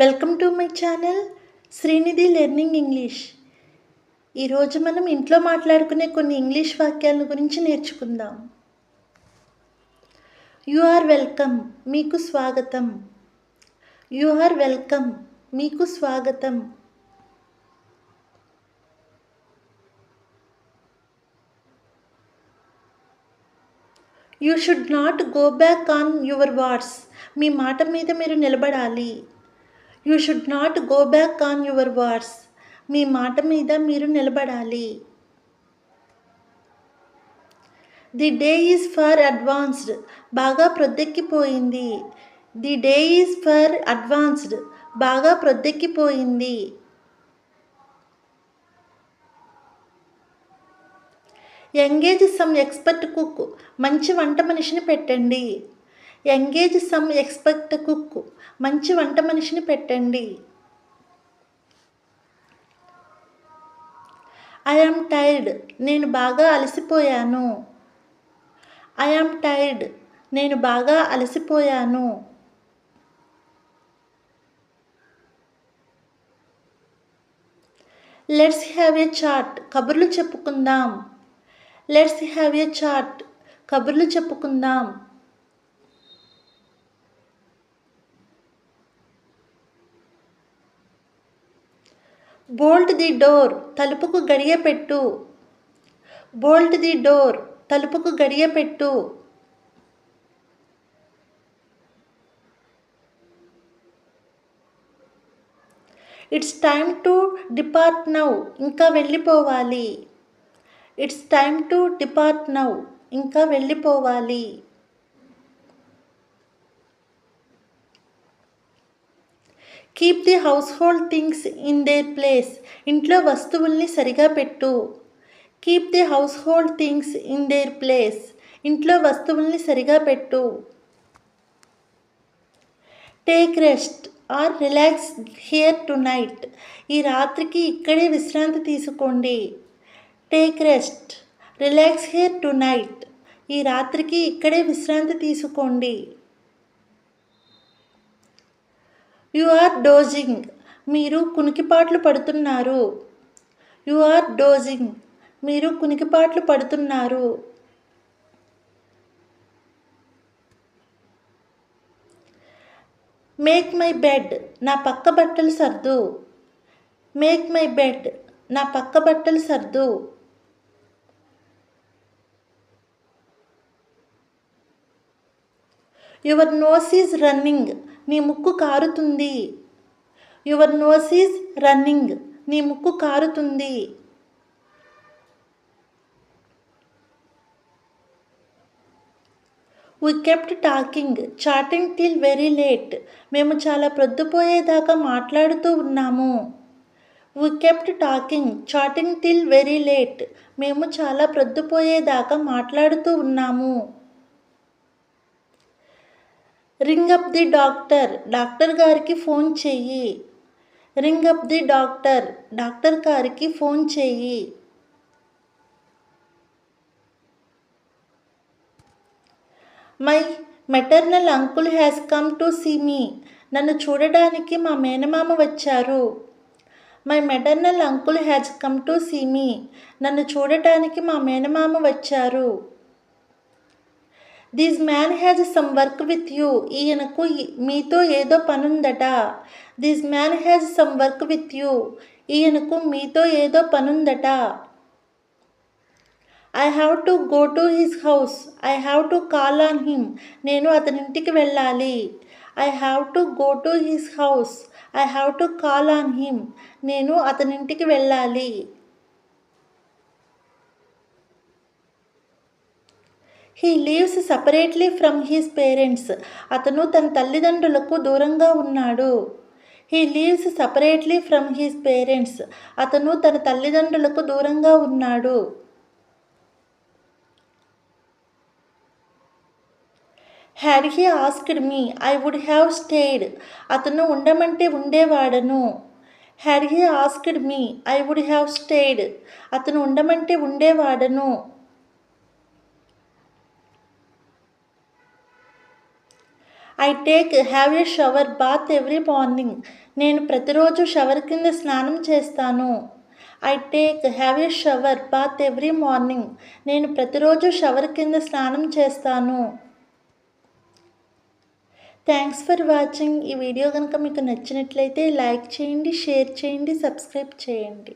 Welcome to my channel Srinidhi learning English. ఈరోజు మనం ఇంట్లో మాట్లాడుకునే కొన్ని ఇంగ్లీష్ వాక్యాల గురించి నేర్చుకుందాం. యు ఆర్ వెల్కమ్ మీకు స్వాగతం. యు ఆర్ వెల్కమ్ మీకు స్వాగతం. You should not go back on your words. మీ మాట మీద మీరు నిలబడాలి. You should not go back on your words మీ మాట మీద మీరు నిలబడాలి. The day is far advanced బాగా ప్రొద్దెక్కిపోయింది. The day is far advanced బాగా ప్రొద్దెక్కిపోయింది. ఎంగేజ్ సమ్ ఎక్స్పర్ట్ కుక్ మంచి వంట మనిషిని పెట్టండి. ఎంగేజ్ సమ్ ఎక్స్పెక్ట్ కుక్ మంచి వంట మనిషిని పెట్టండి. ఐ ఆమ్ టైర్డ్ నేను బాగా అలసిపోయాను. ఐ ఆమ్ టైర్డ్ నేను బాగా అలసిపోయాను. లెట్స్ హ్యావ్ ఏ చాట్ కబుర్లు చెప్పుకుందాం. లెట్స్ హ్యావ్ ఏ చాట్ కబుర్లు చెప్పుకుందాం. బోల్ట్ ది డోర్ తలుపుకు గడియ పెట్టు. బోల్ట్ ది డోర్ తలుపుకు గడియ పెట్టు. It's time to depart now ఇంకా వెళ్ళిపోవాలి. It's time to depart now ఇంకా వెళ్ళిపోవాలి. Keep the household things in their place ఇంట్లో వస్తువుల్ని సరిగా పెట్టు. Keep the household things in their place ఇంట్లో వస్తువుల్ని సరిగా పెట్టు. Take rest or relax here tonight ఈ రాత్రికి ఇక్కడే విశ్రాంతి తీసుకోండి. Take rest relax here tonight ఈ రాత్రికి ఇక్కడే విశ్రాంతి తీసుకోండి. You are dozing. మీరు కునికిపాట్లు పడుతున్నారు. You are dozing. మీరు కునికిపాట్లు పడుతున్నారు. Make my bed. నా పక్క బట్టలు సర్దు. Make my bed. నా పక్క బట్టలు సర్దు. Your nose is running. నీ ముక్కు కారుతుంది. యువర్ నోస్ ఈజ్ రన్నింగ్ నీ ముక్కు కారుతుంది. We kept talking chatting till very late మేము చాలా ప్రొద్దుపోయేదాకా మాట్లాడుతూ ఉన్నాము. We kept talking chatting till very late మేము చాలా ప్రొద్దుపోయేదాకా మాట్లాడుతూ ఉన్నాము. Ring up the doctor doctor గారికి ఫోన్ చెయ్యి. Ring up the doctor doctor గారికి ఫోన్ చెయ్యి. My maternal uncle has come to see me. నన్ను చూడడానికి మా మేనమామ వచ్చారు. My maternal uncle has come to see me. నన్ను చూడటానికి మా మేనమామ వచ్చారు. This man has some work with you ఈయనకు మీతో ఏదో పనుందట. This man has some work with you ఈయనకు మీతో ఏదో పనుందట. I have to go to his house I have to call on him నేను అతని ఇంటికి వెళ్ళాలి. I have to go to his house I have to call on him నేను అతనింటికి వెళ్ళాలి. He lives separately from his parents అతను తన తల్లిదండ్రులకు దూరంగా ఉన్నాడు. He lives separately from his parents అతను తన తల్లిదండ్రులకు దూరంగా ఉన్నాడు. Had he asked me I would have stayed అతను ఉండమంటే ఉండేవాడను. Had he asked me I would have stayed అతను ఉండమంటే ఉండేవాడను. I take have a shower bath every morning నేను ప్రతిరోజు షవర్ కింద స్నానం చేస్తాను. I take have a shower bath every morning నేను ప్రతిరోజు షవర్ కింద స్నానం చేస్తాను. థ్యాంక్స్ ఫర్ వాచింగ్ ఈ వీడియో కనుక మీకు నచ్చినట్లయితే లైక్ చేయండి షేర్ చేయండి సబ్స్క్రైబ్ చేయండి.